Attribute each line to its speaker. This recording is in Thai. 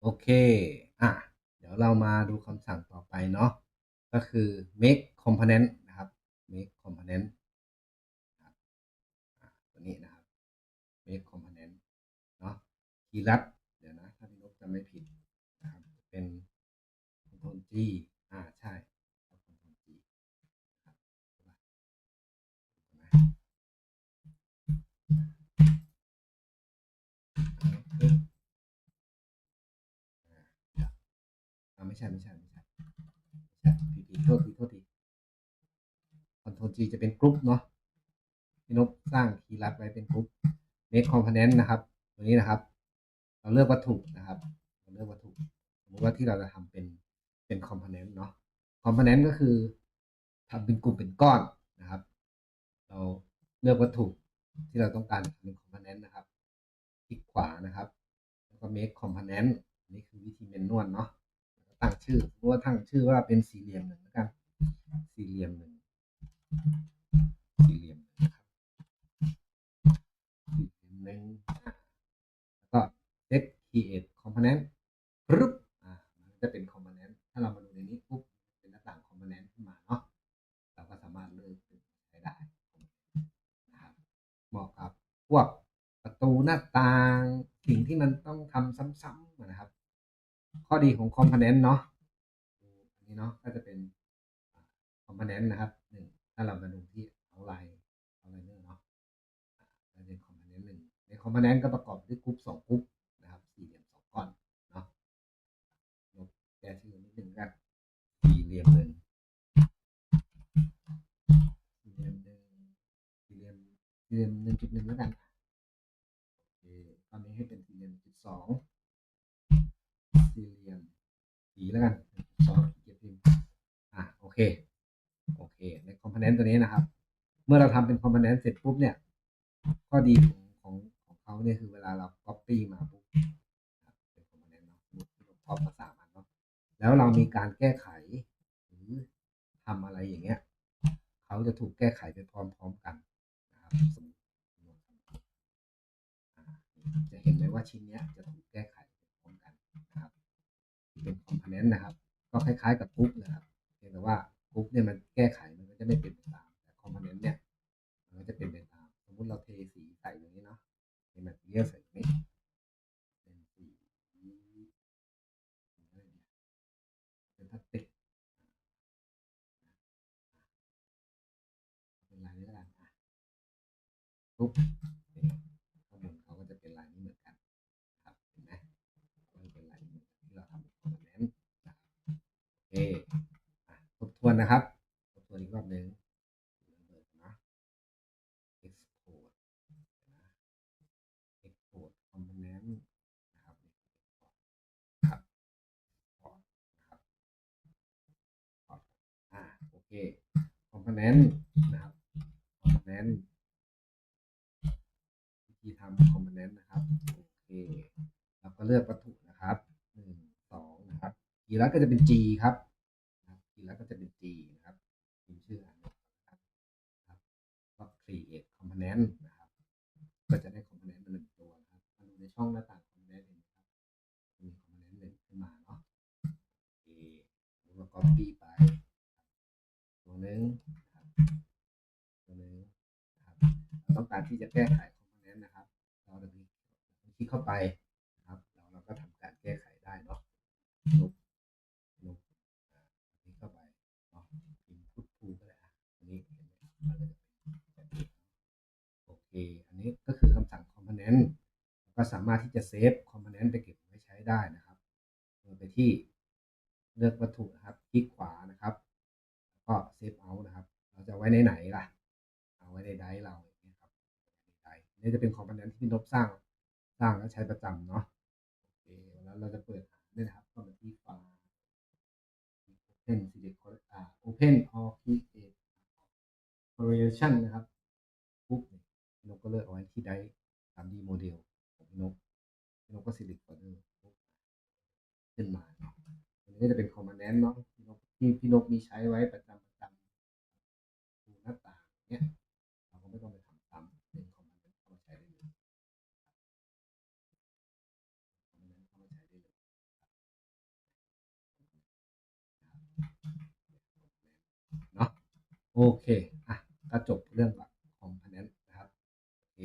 Speaker 1: โอะ เดี๋ยวเรามาดูคำสั่งต่อไปเนาะ ก็คือ make component นะครับ make component นะครับอะตัวนี้นะครับ make component เนาะคีย์ลัด เดี๋ยวนะ ถ้าพี่นกจำไม่ผิดนะครับ เป็น control G อ่าไม่ใช่ไม่ใช่ไม่ใช่ไม่ใช่ผิดผิดโทษทีโทษที control G จะเป็นกรุ๊ปเนาะพี่นกสร้างคีย์ลัดไว้เป็นกรุ๊ป make component นะครับตัวนี้นะครับ เราเลือกวัตถุนะครับ เราเลือกวัตถุสมมติว่าที่เราจะทำเป็นเป็น component เนาะ component ก็คือทำเป็นกลุ่มเป็นก้อนนะครับ เราเลือกวัตถุที่เราต้องการทำเป็น component นะครับ คลิกขวานะครับ แล้วก็ make component อันนี้คือวิธีเมนนวลเนาะ ตั้งชื่อสมมติว่าตั้งชื่อว่าเป็นสี่เหลี่ยมหนึ่งแล้วกันสี่เหลี่ยมหนึ่งสี่เหลี่ยมหนึ่งนะครับสี่เหลี่ยมหนึ่งแล้วก็ set create component ปึ๊บอ่ามันจะเป็น component ถ้าเรามาดูในนี้ปุ๊บเป็นหน้าต่าง component ขึ้นมาเนาะเราก็สามารถเลือกใช้ได้นะครับเหมาะกับพวกประตูหน้าต่างสิ่งที่มันต้องทำซ้ำๆ ข้อดีของ component เนาะอันนี้เนาะก็จะเป็น component นะครับหนึ่งถ้าเรามาดูที่ outline outliner เนาะอ่าก็เป็น component หนึ่งใน component ก็ประกอบด้วยกรุ๊ปสองกรุ๊ปนะครับสี่เหลี่ยมสองก้อนเนาะลบแก้ชื่อนิดนึงกันสี่เหลี่ยมหนึ่งสี่เหลี่ยมหนึ่งสี่เหลี่ยมสี่เหลี่ยมหนึ่งจุดหนึ่งแล้วกันโอเคตอนนี้ให้เป็นสี่เหลี่ยมจุดสอง สี่เหลี่ยมสีแล้วกันสองเกียร์พิมพ์อะโอเคโอเค ในคอมโพเนนต์ตัวนี้นะครับ เมื่อเราทำเป็นคอมโพเนนต์เสร็จปุ๊บเนี่ยข้อดีของของของเขาเนี่ยคือเวลาเรา copy มาปุ๊บเป็นคอมโพเนนต์เนาะมมติเรา copy มาสามอันเนาะแล้วเรามีการแก้ไขหรือทำอะไรอย่างเงี้ยเขาจะถูกแก้ไขไปพร้อม ๆกันนะครับจะเห็นไหมว่าชิ้นเนี้ยจะถูกแก้ไขไปพร้อมกันนะครับที่เป็ นซ์นะครับ ก็คล้ายๆกับกรุ๊ปนะครับเพียงแต่ว่ากรุ๊ปเนี่ยมันแก้ไขมันก็จะไม่เป็นไปตามแต่คอมโพเนนต์เนี่ยมันก็จะเป็นไปตามสมมติเราเทสีใส่อย่างนี้เนาะเทแมทเทียลใส่ตรงนี้เป็นสีอะไรเนี่ยเป็นพลาสติกเป็นลายนี้แล้วกันอะปุ๊ วนนะครับทบทวนอีกรอบหนึ่งเปิดนะ export นะ export component นะครับครับนะครับอ่าโอเค component นะครับ component วิธีทำ component นะครับโอเคเราก็เลือกวัตถุนะครับหนึ่งสองนะครับกีรัสก็จะเป็น G ครับทีแล้วก็จะเป็น G นะครับพิมพ์ชื่ออันนี้นะครับครับก็ create component นะครับ ก็จะได้ component มาหนึ่งตัวนะครับมาดูในช่องหน้าต่าง component เห็นครับมี component หนึ่งขึ้นมาเนาะโอเคแล้วก็ copy ไปตัวหนึ่งนะครับตัวหนึ่งนะครับเราต้องการที่จะแก้ไข component นะครับ เราจะมีคลิกเข้าไปนะครับแล้วเราก็ทำการแก้ไขได้เนาะลบลบ คลิกเข้าไปเนาะพิมพ์พุททูก็ได้อะอันนี้เห็นไหมมันก็จะเป็นแบบนี้โอเค อันนี้ก็คือคำสั่ง component แล้ว ก็สามารถที่จะเซฟ component ไปเก็บไว้ใช้ได้นะครับเดินไปที่เลือกวัตถุนะครับ คลิกขวานะครับ แล้วก็เซฟเอานะครับ เราจะไว้ในไหนล่ะ เอาไว้ในไดร์เราเงี้ยครับนไดรฟ์นี่จะเป็น component ที่นบสร้าง สร้างแล้วใช้ประจำเนาะ โอเค แล้วเราจะเปิดหาด้วยนะครับเข้ามาที่ไฟล์ Open Select อ่า Open or Create Correlation นะครับปุ๊บเนี่ยพี่นกก็เลือกเอาไว้ที่ได 3D Model ของพี่ นกนกก็สิริกว่าเดอร์ขึ้นมาเนาะอันนี้จะเป็นคอมมานแนนเนาะพี่นกที่พี่นกมีใช้ไว้ประจำประจำดูหน้าต่างเนี่ยเราก็ไม่ต้องไปทำตามเป็นคอมมานแนนเข้ามาใช้ได้เลยคอมมานแนนเข้ามาใช้ได้เลยเนาะโอเคอะก็จบเรื่องหลัคอมมานแนนนะครับเอ